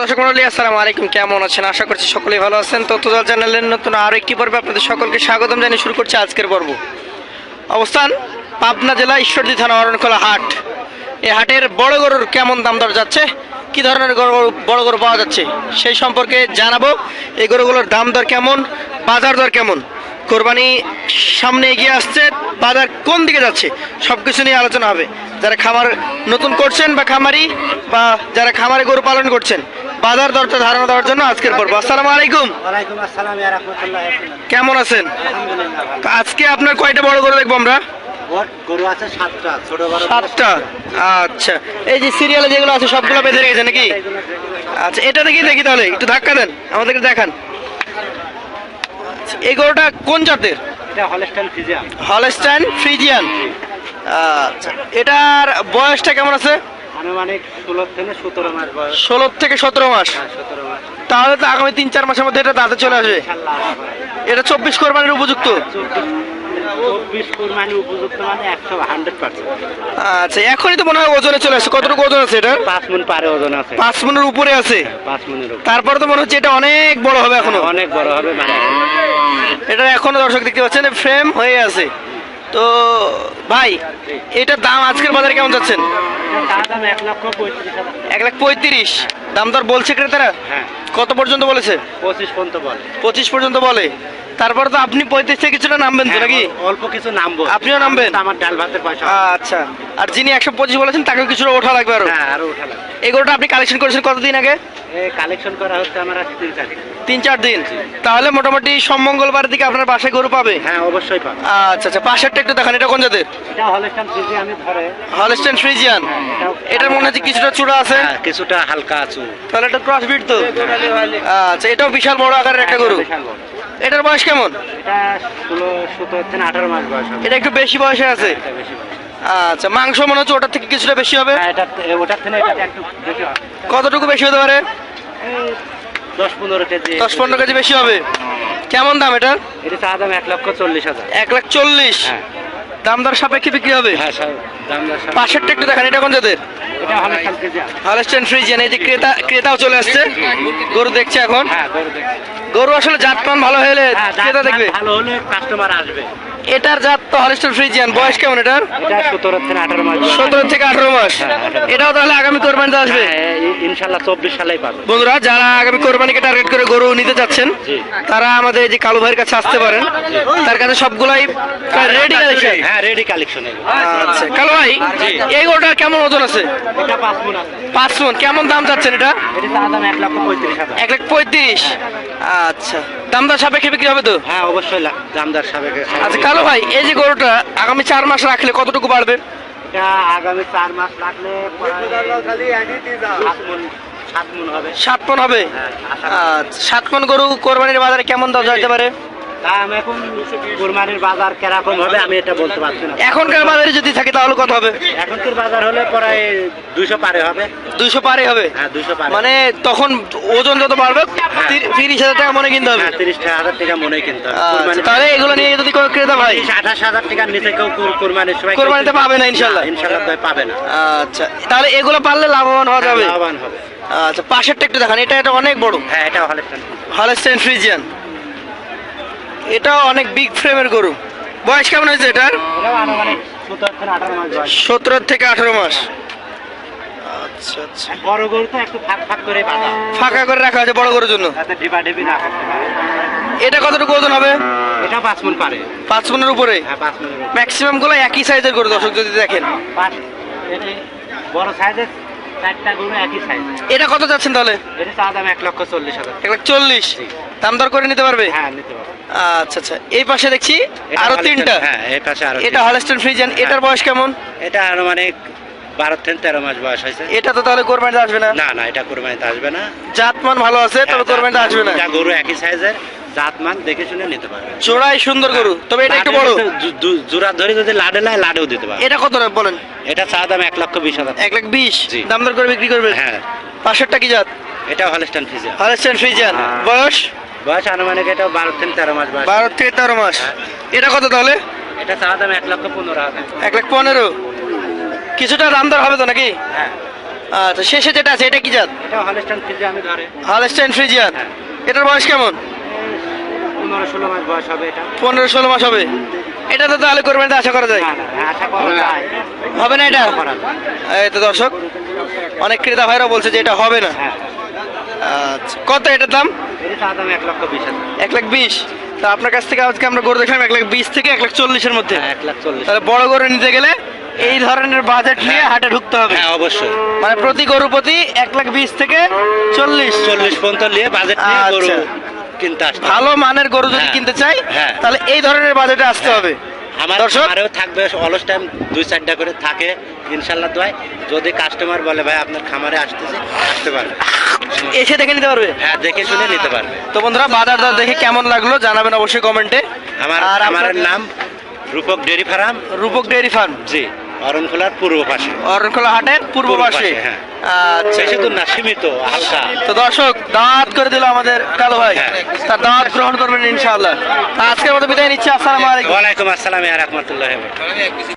দর্শক মন্ডলী, আসসালামু আলাইকুম। কেমন আছেন? আশা করছি সকলেই ভালো আছেন। তথ্যদল চ্যানেলের নতুন আরও একটি পর্বে আপনাদের সকলকে স্বাগতম জানিয়ে শুরু করছি আজকের পর্ব। অবস্থান, পাবনা জেলা ঈশ্বরদী থানা অরণখোলা হাট। এই হাটের বড় গরুর কেমন দাম দর যাচ্ছে? কি ধরনের গরু, বড় গরু পাওয়া যাচ্ছে? সেই সম্পর্কে জানাব। এই গরুগুলোর দাম দর কেমন? বাজার দর কেমন? কোরবানি সামনে এগিয়ে আসছে। বাজার কোন দিকে যাচ্ছে? সব কিছু নিয়ে আলোচনা হবে। যারা খামার নতুন করছেন বা খামারি বা যারা খামারে গরু পালন করছেন বাজার দরটা ধারণা দেওয়ার জন্য আজকের পর্ব। আসসালামু আলাইকুম। কেমন আছেন? আজকে আপনার কয়টা বড় গরু দেখব আমরা? গরু আছে সাতটা ছোট বড় সাতটা? আচ্ছা। এই যে সিরিয়ালে যেগুলো আছে সবগুলো বেঁধে রেখেছে নাকি? আচ্ছা এটা দেখি দেখি তাহলে। একটু ধাক্কা দেন আমাদেরকে দেখান। আচ্ছা, এই গরুটা কোন জাতের? এটা হলস্টাইন ফ্রিজিয়ান। আচ্ছা এটার বয়সটা কেমন আছে? আনুমানিক ষোলো থেকে সতেরো মাস বয়স। ষোলো থেকে সতেরো মাস? হ্যাঁ সতেরো মাস। তাহলে তো আগামী তিন চার মাসের মধ্যে এটা দাঁতে চলে আসবে। এটা চব্বিশ কোরবানির উপযুক্ত? মানে আচ্ছা এখনই তো মনে হয় ওজনে চলে আসছে। কতটুকু ওজন আছে এটা পাঁচ মন পারে ওজন আছে। পাঁচ মনের উপরে আছে। পাঁচ মনের তারপরে তো মনে হচ্ছে এটা অনেক বড় হবে এখনও। অনেক বড় হবে মানে। এটা এখনও দর্শক দেখতে পাচ্ছেন ফ্রেম হয়ে আছে। তো ভাই এটার দাম আজকের বাজারে কেমন যাচ্ছেন? এক লাখ পঁয়ত্রিশ। দাম দর বলছে ক্রেতারা? হ্যাঁ। কত পর্যন্ত বলেছে? পঁচিশ পর্যন্ত বলে। পঁচিশ পর্যন্ত বলে। তারপরে তো আপনি পঁয়ত্রিশ থেকে কিছুটা নামবেন তো নাকি? হ্যাঁ, অল্প কিছু নামবো। আপনিও নামবেন? আমার ডাল ভাতের পয়সা আচ্ছা। আর যিনি একশো পঁচিশ বলেছেন তাকে কিছুটা ওঠা লাগবে আরও? হ্যাঁ আরও উঠালাম এগুলোটা আপনি কালেকশন করেছেন কতদিন আগে? কালেকশন করা হচ্ছে আমার আজ তিন তারিখ তিন চার দিন? তাহলে মোটামুটি সোম মঙ্গলবার দিকে আপনার বাসায় গরু পাবে? হ্যাঁ অবশ্যই পাবো। আচ্ছা আচ্ছা। পাশেরটা একটু দেখান এটা কোন জাতের? এটা হলস্টাইন ফিজি ধরে হলস্টেন ফ্রিজিয়ান এটার মনে হচ্ছে কিছুটা চূড়া আছে? হ্যাঁ, কিছুটা হালকা আছু তাহলে এটা ক্রস বিট তো আচ্ছা এটাও বিশাল বড় আকারের একটা গরু। বিশাল বড়। এটার বয়স কেমন? এটা ষোলো সতেরো থেকে আঠারো মাস বয়স হবে। এটা একটু বেশি বয়সে আছে। আচ্ছা মাংস মনে হচ্ছে ওটার থেকে কিছুটা বেশি হবে? হ্যাঁ, এটা ওটার থেকে এটা একটু বেশি হবে। কতটুকু বেশি হতে পারে? দশ পনেরো কেজি। দশ পনেরো কেজি বেশি হবে? কেমন দাম এটার? এটা চা দাম এক লক্ষ চল্লিশ হাজার। এক লাখ চল্লিশ? হ্যাঁ দাম দর সাপেক্ষে বিক্রি হবে? হ্যাঁ পাশেরটা একটু দেখেন এটা কোন জাতের? এই যে ক্রেতা ক্রেতাও চলে আসছে। গরু দেখছে এখন। হ্যাঁ গরু আসলে জাতমান ভালো হলে হ্যাঁ ক্রেতা দেখবে? ভালো হলে কাস্টমার আসবে। এটার জাত তো হলস্টেন ফ্রিজিয়ান বয়স কেমন এটার? সতেরো থেকে আঠারো মাস। সতেরো থেকে আঠারো মাস। এটাও তাহলে আগামী কোরবানিতে আসবে। হ্যাঁ ইনশাল্লাহ চব্বিশ সালেই পাবে। বন্ধুরা যারা আগামী কোরবানিকে টার্গেট করে গরু নিতে যাচ্ছেন তারা আমাদের এই যে কালু ভাইয়ের কাছে আসতে পারেন। তার কাছে সবগুলাই রেডি কালেকশন হ্যাঁ রেডি কালেকশন আচ্ছা কালু ভাই এই গরুটার কেমন ওজন আছে? এটা পাঁচ মন পাঁচ মন। কেমন দাম চাচ্ছেন এটা? এটা দাম এক লক্ষ পঁয়ত্রিশ এক লাখ পঁয়ত্রিশ। আচ্ছা। দাম দর সাপেক্ষে বিক্রি হবে তো? হ্যাঁ অবশ্যই দামদার সাপেক্ষে আচ্ছা কালো ভাই এই যে গরুটা আগামী চার মাস রাখলে কতটুকু বাড়বে? এটা আগামী চার মাস রাখলে সাত মন হবে। সাত মন হবে? হ্যাঁ। আচ্ছা সাত মন গরু কোরবানির বাজারে কেমন দর যাইতে পারে? দাম এখন কুরবানির বাজার কীরকম হবে আমি এটা বলতে পারছি না। এখনকার বাজারে যদি থাকে তাহলে কত হবে? এখনকার বাজার হলে প্রায় দুইশো পারে হবে। দুইশো পারে হবে? হ্যাঁ দুইশো পারে। মানে তখন ওজন যত বাড়বে তিরিশ হাজার টাকা মনে কিনতে হবে। হ্যাঁ তিরিশ হাজার টাকা মনে কিনতে হবে। আচ্ছা, তাহলে এগুলো নিয়ে যদি কোনো ক্রেতা ভাই আঠাশ হাজার টাকার নিচে কেউ কুর- কুরবানির সময় কোরবানিতে পাবে না ইনশাল্লাহ। ইনশাল্লাহ পাবে না। আচ্ছা তাহলে এগুলো পারলে লাভবান হওয়া যাবে? লাভবান হবে। আচ্ছা পাশেরটা একটু দেখান এটা এটা অনেক বড়। হ্যাঁ এটা হলে হলস্টেন ফ্রিজিয়ান এটাও অনেক বিগ ফ্রেমের গরু। বয়স কেমন হয়েছে এটার? সতেরো থেকে আঠারো মাস বয়স। সতেরো থেকে আঠারো মাস। আচ্ছা আচ্ছা। বড় গরু তো একটু ফাঁক ফাঁক করে ফাঁকা করে রাখা আছে বড় গরুর জন্য? ডিবা ডিবি না এটা কতটুকু ওজন হবে? এটা পাঁচ মন পারে। পাঁচ মনের উপরে? হ্যাঁ পাঁচ মনের ম্যাক্সিমামগুলো একই সাইজের গরু দর্শক যদি দেখেন। বড় সাইজের চারটা গরু একই সাইজ এটা কত যাচ্ছেন তাহলে? এটা চা দাম এক লক্ষ চল্লিশ হাজার। এক লাখ চল্লিশ। দাম দর করে নিতে পারবে? হ্যাঁ নিতে পারো আচ্ছা আচ্ছা। এই পাশে দেখছি আরও তিনটা। হ্যাঁ এই পাশে আরও এটা হলস্টেন ফ্রিজিয়ান এটার বয়স কেমন? এটা আনুমানিক বারো থেকে তেরো মাস বয়স হয়েছে। এটা তো তাহলে কোরবানিতে আসবে না? না না এটা কোরবানিতে আসবে না। জাতমান ভালো আছে তবে হ্যাঁ, কোরবানিতে আসবে না। গরু একই সাইজের জাত মান দেখে শুনে নিতে পারবে। জোড়াই সুন্দর গরু তবে এটা একটু বড়। জোড়া ধরে যদি লাডে লাই লাডেও দিতে পারবে। এটা কত বলেন? এটা চা দাম এক লক্ষ বিশ হাজার এক লাখ বিশ? দাম দর করে বিক্রি করবে হ্যাঁ। পাশেরটা কি জাত? এটা হলস্টান ফিজিয়া হলস্টেন ফ্রিজিয়ান হ্যাঁ। বয়স? বয়স আনুমানিক এটা বারো থেকে তেরো মাস বয়স। বারো থেকে তেরো মাস। হ্যাঁ। এটা কত তাহলে? এটা চা দাম এক লক্ষ পনেরো হাজার। এক লাখ পনেরো। কিছুটা দাম দর হবে তো নাকি? হ্যাঁ। আচ্ছা শেষে যেটা আছে এটা কি জাত? এটা হলস্টান ফ্রিজে আমি ধরে হলস্টাইন ফ্রিজিয়ান এটার বয়স কেমন? পনেরো ষোলো মাস বয়স হবে এটা। পনেরো ষোলো মাস হবে। এটা তো তাহলে কোরবানিতে আশা করা যায়। না, না, আশা করা যায়। হবে না এটা? এই তো দর্শক অনেক ক্রেতা ভাইরা বলছে যে এটা হবে না। হ্যাঁ। আচ্ছা কত এটার দাম? এটা দাম এক লক্ষ বিশ এক লাখ বিশ। তা আপনার কাছ থেকে আজকে আমরা গরু দেখলাম এক লাখ বিশ থেকে এক লাখ চল্লিশের মধ্যে। হ্যাঁ, এক লাখ চল্লিশ। তাহলে বড় গরু নিতে গেলে এই ধরনের বাজেট নিয়ে হাটে ঢুকতে হবে। হ্যাঁ অবশ্যই। মানে প্রতি গরু প্রতি এক লাখ বিশ থেকে চল্লিশ। চল্লিশ পর্যন্ত নিয়ে বাজেট নিয়ে গরু আচ্ছা। কিনতে আসতে ভালো মানের গরু যদি হ্যাঁ। কিনতে চাই হ্যাঁ। তাহলে এই ধরনের বাজেটে আসতে হবে। আমার দর্শক আমারও থাকবে অলস টাইম দুই চারটা করে থাকে ইনশাল্লাহ দোয়াই যদি কাস্টমার বলে ভাই আপনার খামারে আসতেছে আসতে পারবে। এসে দেখে নিতে পারবে? হ্যাঁ দেখে শুনে নিতে পারবে। তো বন্ধুরা বাজার দর দেখে কেমন লাগল জানাবেন অবশ্যই কমেন্টে। আমার আর আমার আপনার নাম Rupak dairy farm. Rupak dairy farm? জি। অরণখোলার পূর্ব পাশে অরণখোলা হাটের পূর্ব পূর্ব পাশে পাশে, হ্যাঁ। আচ্ছা। বেশি দূর না সীমিত হালকা। তো দর্শক দাওয়াত করে দিল আমাদের কালো ভাই। হ্যাঁ। তার দাওয়াত গ্রহণ করবেন ইনশাআল্লাহ। তা আজকের মতো বিদায় নিচ্ছি আসসালামু আলাইকুম। ওয়ালাইকুম আসসালাম রহমতুল্লাহ